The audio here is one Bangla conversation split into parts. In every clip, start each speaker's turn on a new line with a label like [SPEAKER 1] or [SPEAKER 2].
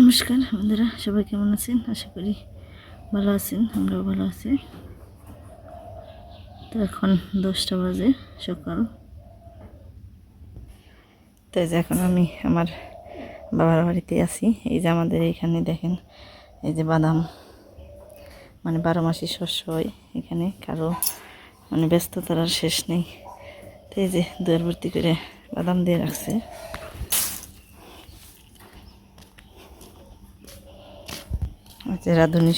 [SPEAKER 1] নমস্কার, বন্ধুরা, সবাই কেমন আছেন? আশা করি ভালো আছেন, আমরাও ভালো আছি। তো এখন দশটা বাজে, সকাল। তো এই যে এখন আমি আমার বাবার বাড়িতে আছি। এই যে আমাদের এইখানে দেখেন, এই যে বাদাম মানে বারো মাসি শস্য হয় এখানে, কারও মানে ব্যস্ততার আর শেষ নেই। তো এই যে দুয়ার ভর্তি করে বাদাম দিয়ে রাখছে। আছে রাঁধুনি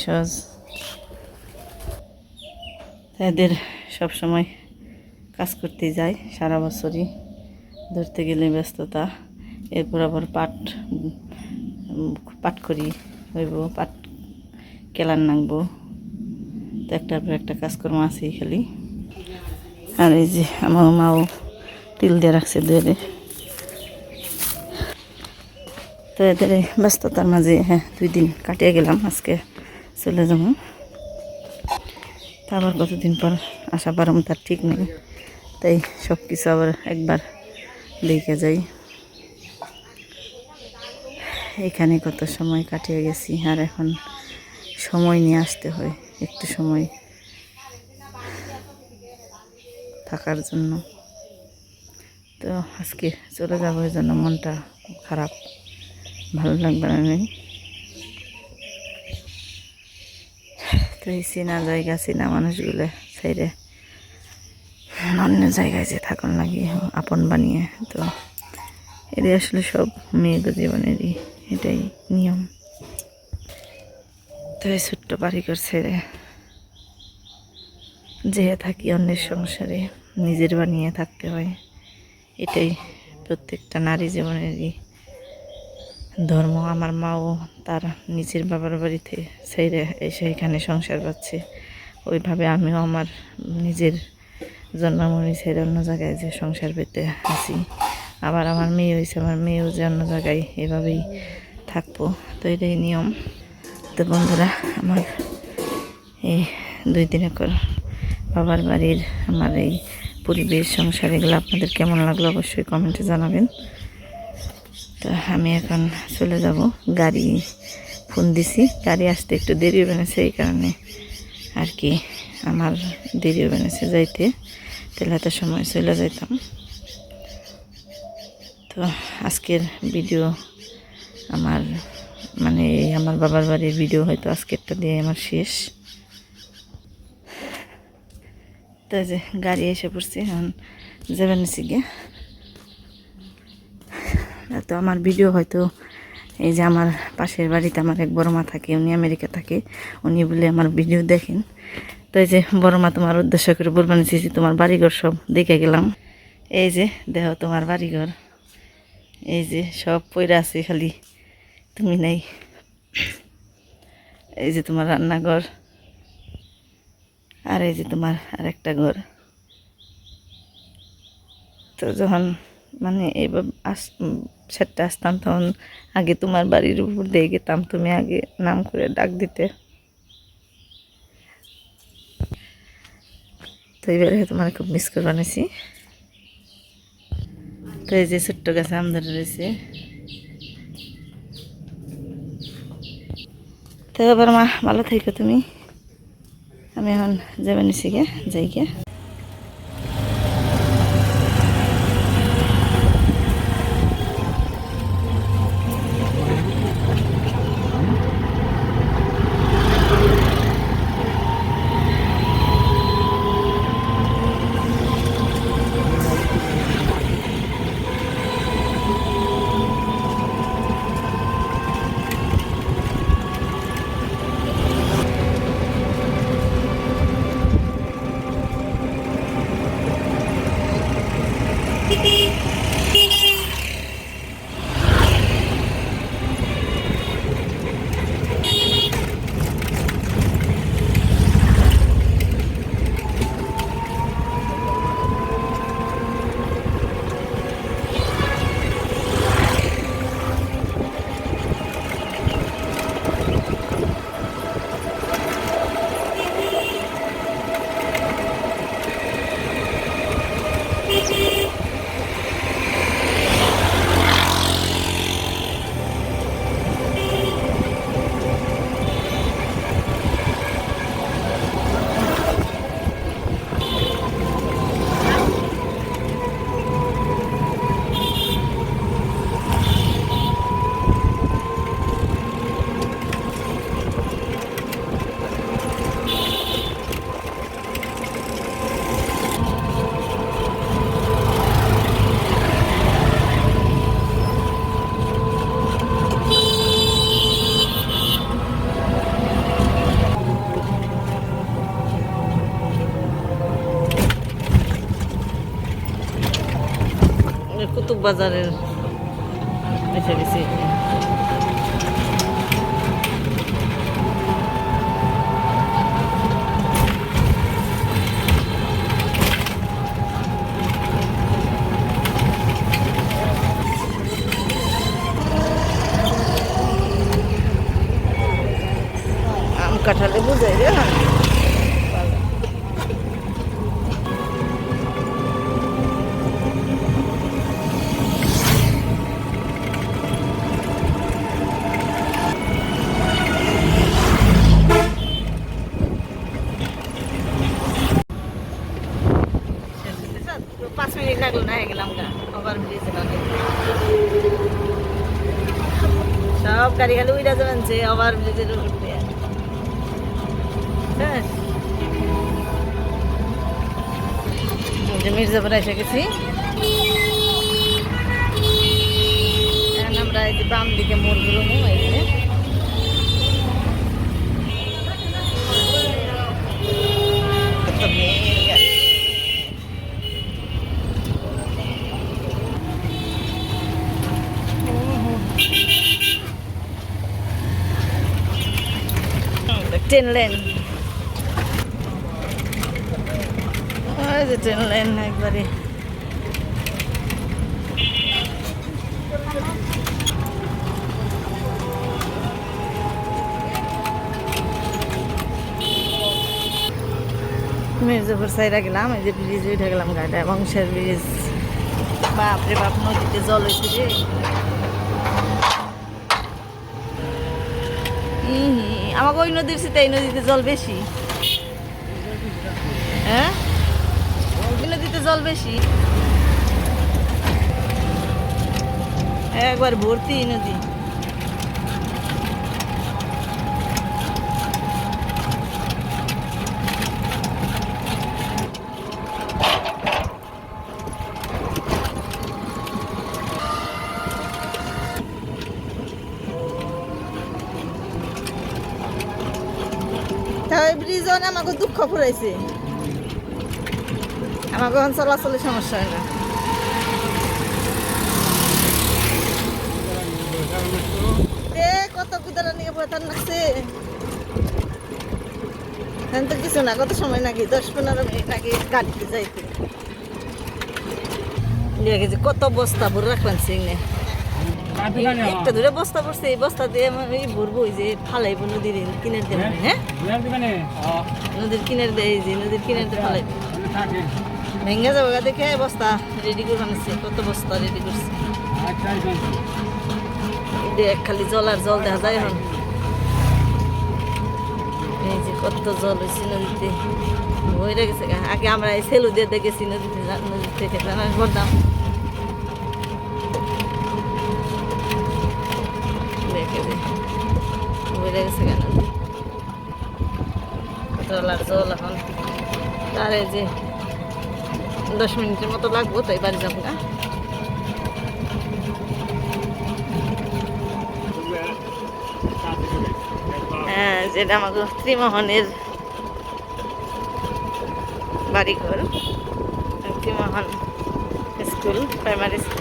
[SPEAKER 1] এদের সব সময় কাজ করতে যায়, সারা বছরই। ধরতে গেলে ব্যস্ততা। এরপর আবার পাট পাট করি, হইব, পাট কেলান নাগবো তো একটার পর একটা কাজকর্ম আছেই খালি। আর এই যে আমার মাও তিল দিয়ে রাখছে দুয়ারে। তো এদের ব্যস্ততার মাঝে হ্যাঁ দুই দিন কাটিয়ে গেলাম, আজকে চলে যাব। তা আবার কতদিন পর আসা পারম তার ঠিক নেই, তাই সব কিছু আবার একবার দেখে যাই। এখানে কত সময় কাটিয়ে গেছি, আর এখন সময় নিয়ে আসতে হয়, একটু সময় থাকার জন্য। তো আজকে চলে যাব, এই জন্য মনটা খারাপ। ভালো লাগবে না নেই। তো এই চেনা জায়গা চেনা মানুষগুলো সাইডে অন্য জায়গায় যে থাকুন লাগে আপন বানিয়ে। তো এটি আসলে সব মেয়েদের জীবনেরই এটাই নিয়ম। তো এই ছোট্ট বাড়িঘর ছেড়ে যে থাকি অন্যের সংসারে, নিজের বানিয়ে থাকতে হয়। এটাই প্রত্যেকটা নারী জীবনেরই ধর্ম আমার মাও তার নিজের বাবার বাড়িতে সেইরে এসে এখানে সংসার পাচ্ছে ওইভাবে আমিও আমার নিজের জন্মভূমি ছেড়ে অন্য জায়গায় যে সংসার পেতে আছি। আবার আমার মেয়ে হয়েছে, আমার মেয়েও যে অন্য জায়গায় এভাবেই থাকব। তো এটাই নিয়ম। তো বন্ধুরা, আমার এই দুই দিন পর বাবার বাড়ির আমার এই পরিবেশ, সংসার, এগুলো আপনাদের কেমন লাগল অবশ্যই কমেন্টে জানাবেন। তো আমি এখন চলে যাব। গাড়ি ফোন দিছি। গাড়ি আসতে একটু দেরি হবে এই কারণে আর কি আমার দেরি সে যাইতে। তাহলে এত সময় চলে যাইতাম। তো আজকের ভিডিও আমার মানে আমার বাবার বাড়ির ভিডিও হয়তো আজকেরটা দিয়ে আমার শেষ। তো যে গাড়ি এসে পড়ছে, এখন যাবেন গিয়ে। তো আমার ভিডিও হয়তো এই যে আমার পাশের বাড়িতে আমার এক বড় মা থাকে, উনি আমেরিকা থাকে, উনি বলে আমার ভিডিও দেখেন। তো এই যে বড় মা তোমার উদ্দেশ্য করে বলবেন যে তোমার বাড়িঘর সব দেখে গেলাম। এই যে দেহ তোমার বাড়িঘর। এই যে সব পয়রা আছে খালি, তুমি নাই। এই যে তোমার রান্নাঘর। আর এই যে তোমার আরেকটা ঘর। তো যখন মানে এইবার আস সেটটা আসতাম, তখন আগে তোমার বাড়ির উপর দিয়ে গেতাম, তুমি আগে নাম করে ডাক দিতে। তো এবারে তোমার খুব মিস করে বানিয়েছি তো এই যে ছোট্ট গাছে আম ধরে রয়েছে। তো এবার মা, ভালো থাকো তুমি। আমি এখন যাবে নিছি গে যাই গে বাজারের এসে গেছি কাঁঠালে বুঝাই রে গাড়ি খালি উইরা যাবেন যে আবার ব্রিজের উঠতে হ্যাঁ। এই যে মির্জাপুর এসে গেছি। আমরা এই যে বাম দিকে মোড় ঘুরবো এই ট্রেন লাইন ওই যে ট্রেন লাইন একবারে মির্জাপুর সাইডে গেলাম এই যে ব্রিজ উঠে গেলাম গাড়িটা বংশের ব্রিজ বাপরে বাপ নদীতে জল হয়েছে রে হুম, আমাকে ওই নদীর সাথে এই নদীতে জল বেশি। হ্যাঁ? ওই নদীতে জল বেশি। একবার ভর্তি নদী তাই ব্রিজ আমাকে দুঃখ ফুরাইছে। আমাকে এখন চলাচলের সমস্যা হয় না এ কত কুদারা নিয়ে পড়ে লাগছে এখন তো কিছু না কত সময় নাকি? দশ পনেরো মিনিট নাকি গাড়িতে যাইতে। কত বস্তা ভরে রাখলাম সিংনে একটা দূরে বস্তা পড়ছে এই বস্তা দিয়ে আমি ভরবো ওই যে ফালাইবো নদীর কিনে দিয়ে হ্যাঁ? নদীর কিনার দিয়ে যে, নদীর কিনার দিয়ে ফালাইবো ভেঙে যাব দেখে বস্তা রেডি করে আনছে কত বস্তা রেডি করছে। দেখ খালি জল আর জল দেখা যায় এখন। কত জল হয়েছে নদীতে। বইরে গেছে। আগে আমরা এই সেলু দিয়ে দেখেছি নদীতে যা- নদী থেকে জানাস দেখে যে বইরে গেছে কেন জল আর জল এখন। এই যে দশ মিনিটের মতো লাগবো, তাই বাড়ি যাব না হ্যাঁ যেটা আমাকে ত্রিমোহনের বাড়িঘর। ত্রিমোহন স্কুল প্রাইমারি স্কুল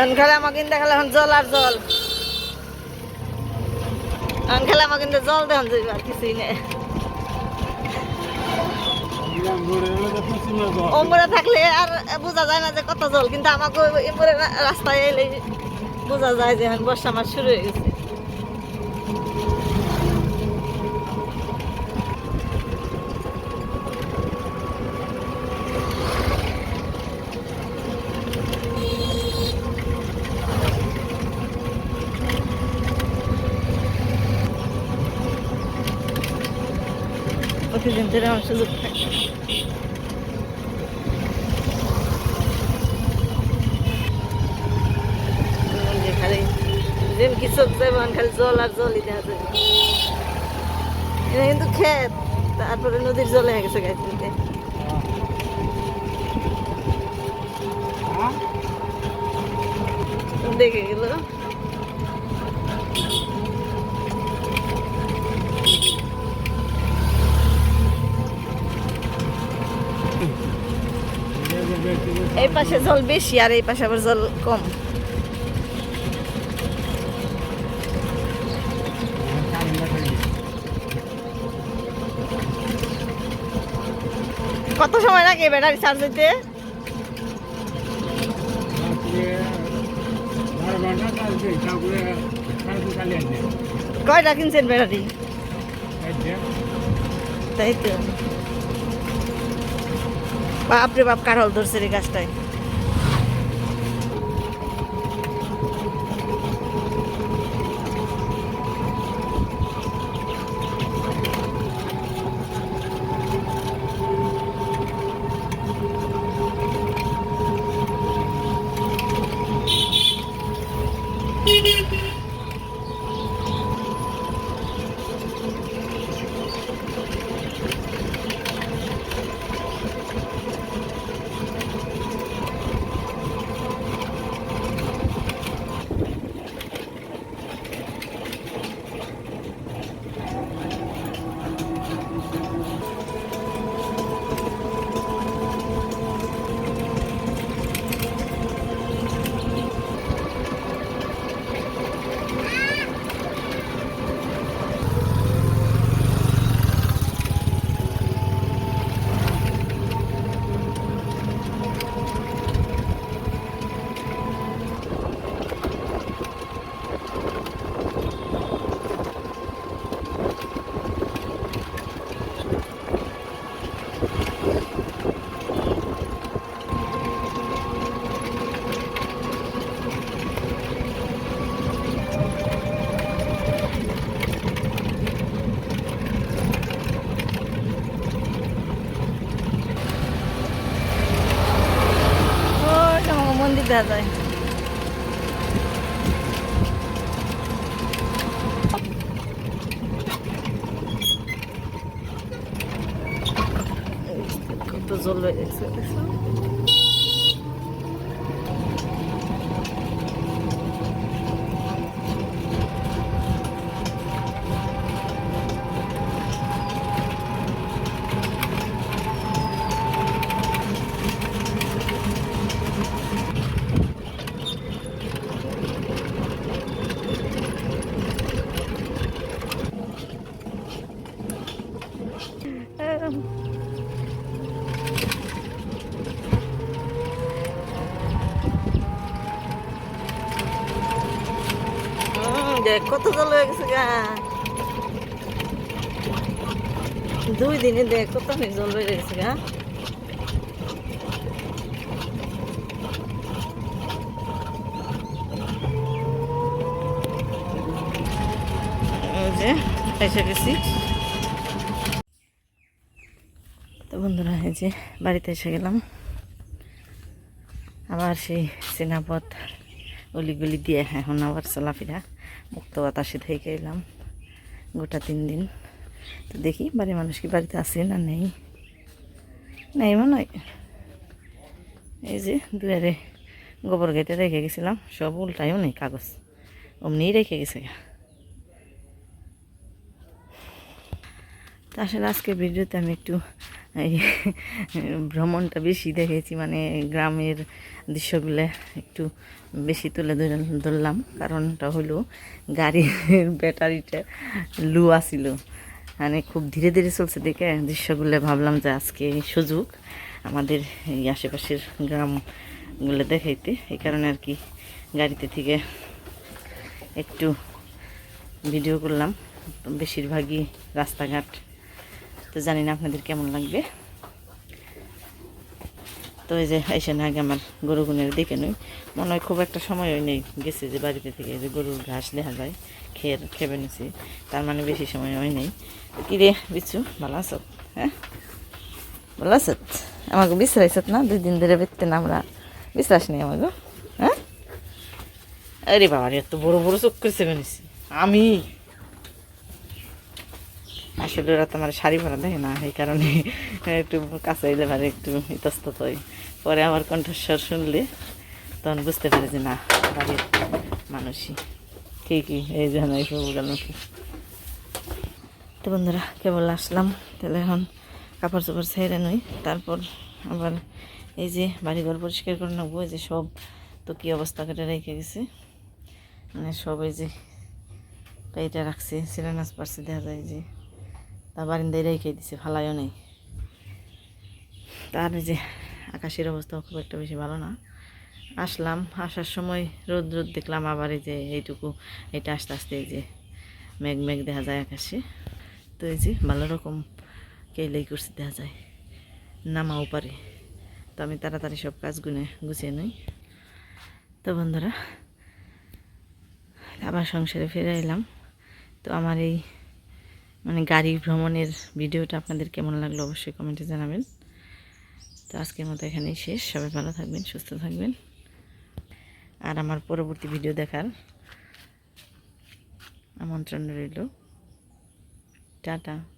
[SPEAKER 1] এখন জল জল। খেলে কিন্তু জল থাকলে আর বোঝা যায় না যে কত জল, কিন্তু আমাকে রাস্তায় এলে বোঝা যায় যে এখন বর্ষা মাস শুরু হয়ে গেছে। কদিন ধরে মাংস দুধ খাই খালি যেন কি সব যাবে খালি জল আর জলই দেখা যাবে কিন্তু খেত তারপরে নদীর জলে হয়ে? গেছে গাছ নিতে দেখে গেল। এই পাশে জল বেশি আর এই পাশে আবার জল কম। কত সময় লাগে ব্যাটারি চার্জ দিতে? কয়টা কিনছেন ব্যাটারি? তাই তো। বাপরে বাপ কারল ধরছে রে গাছটায় ওই যে আমাকে মন্দির দেখা যায় কত জল হয়ে দেখ কত জল হয়ে গেছে গা। দুই দিনে দেখ কত অনেক জল হয়ে গেছে গা। যে, এসে গেছি। তো বন্ধুরা, এই যে বাড়িতে এসে গেলাম। আবার সেই চেনাপথ অলিগুলি দিয়ে এখন আবার চলাফেরা। মুক্ত বাতাসে থেকে এলাম গোটা তিন দিন। তো দেখি বাড়ির মানুষ কি বাড়িতে আছে না নেই। নেই মনে হয়। এই যে দুয়ারে গোবর গেটে রেখে গেছিলাম, সব উল্টাইও নেই কাগজ। অমনিই রেখে গেছে। তা আসলে আজকের ভিডিওতে আমি একটু ভ্রমণটা বেশি দেখেছি মানে গ্রামের দৃশ্যগুলো একটু বেশি তুলে ধরে- ধরলাম। কারণটা হলো গাড়ির ব্যাটারিটা লু আসিল মানে খুব ধীরে ধীরে চলছে দেখে দৃশ্যগুলো। ভাবলাম যে আজকে সুযোগ আমাদের এই আশেপাশের গ্রামগুলো দেখাইতে। এই কারণে আর কি গাড়িতে থেকে একটু ভিডিও করলাম। বেশিরভাগই রাস্তাঘাট তো জানি না আপনাদের কেমন লাগবে। তো এই যে এসে না আমার গরু গুনের দেখে নই। মনে হয় খুব একটা সময় নেই গেছে যে বাড়িতে থেকে যে গরুর ঘাস দেখা যায়, খেয়ে খেবে নিছি। তার মানে বেশি সময় হয় নেই কি রে বিচ্ছু, ভালো আছো? হ্যাঁ? ভালো আছো? আমাকে বিশ্রাইছত না? দুই দিন ধরে বেরতে না আমরা। বিশ্বাস নেই আমাকে। হ্যাঁ? আরে বাবা এত বড় বড় চোখ করে চেপে আমি? আসলে ওরা তো আমার শাড়ি ভরা দেখে না, এই কারণে একটু কাছে এলে ভারে একটু ইতস্তত হয় পরে আমার কণ্ঠস্বর শুনলে তখন বুঝতে পারি যে না বাড়ির মানুষই। ঠিকই এই জন্য এই গেল তো বন্ধুরা, কেবল আসলাম। তাহলে এখন কাপড় চোপড় ছেড়ে নই। তারপর আবার এই যে বাড়িঘর পরিষ্কার করে নেব, এই যে সব তো কী অবস্থা করে রেখে গেছে। মানে সব এই যে কাইটা রাখছে সিলেনাস পারছে, দেখা যায় যে তা বারিন্দায় রেখে দিছে ফালাইও নেই। তার যে আকাশের অবস্থা খুব একটা বেশি ভালো না। আসলাম, আসার সময় রোদ রোদ দেখলাম আবার এই যে এইটুকু এটা আস্তে আস্তে এই যে মেঘ মেঘ দেখা যায় আকাশে। তো এই যে ভালো রকম কেলেই করছে দেখা যায়, নামাও পারে। তো আমি তাড়াতাড়ি সব কাজ গুনে গুছিয়ে নিই। তো বন্ধুরা, আবার সংসারে ফিরে এলাম। তো আমার এই মানে গাড়ি ভ্রমণের ভিডিওটা আপনাদের কেমন লাগল অবশ্যই কমেন্টে জানাবেন। তো আজকের মতো এখানেই শেষ। সবাই ভালো থাকবেন, সুস্থ থাকবেন। আর আমার পরবর্তী ভিডিও দেখার আমন্ত্রণ রইল। টাটা।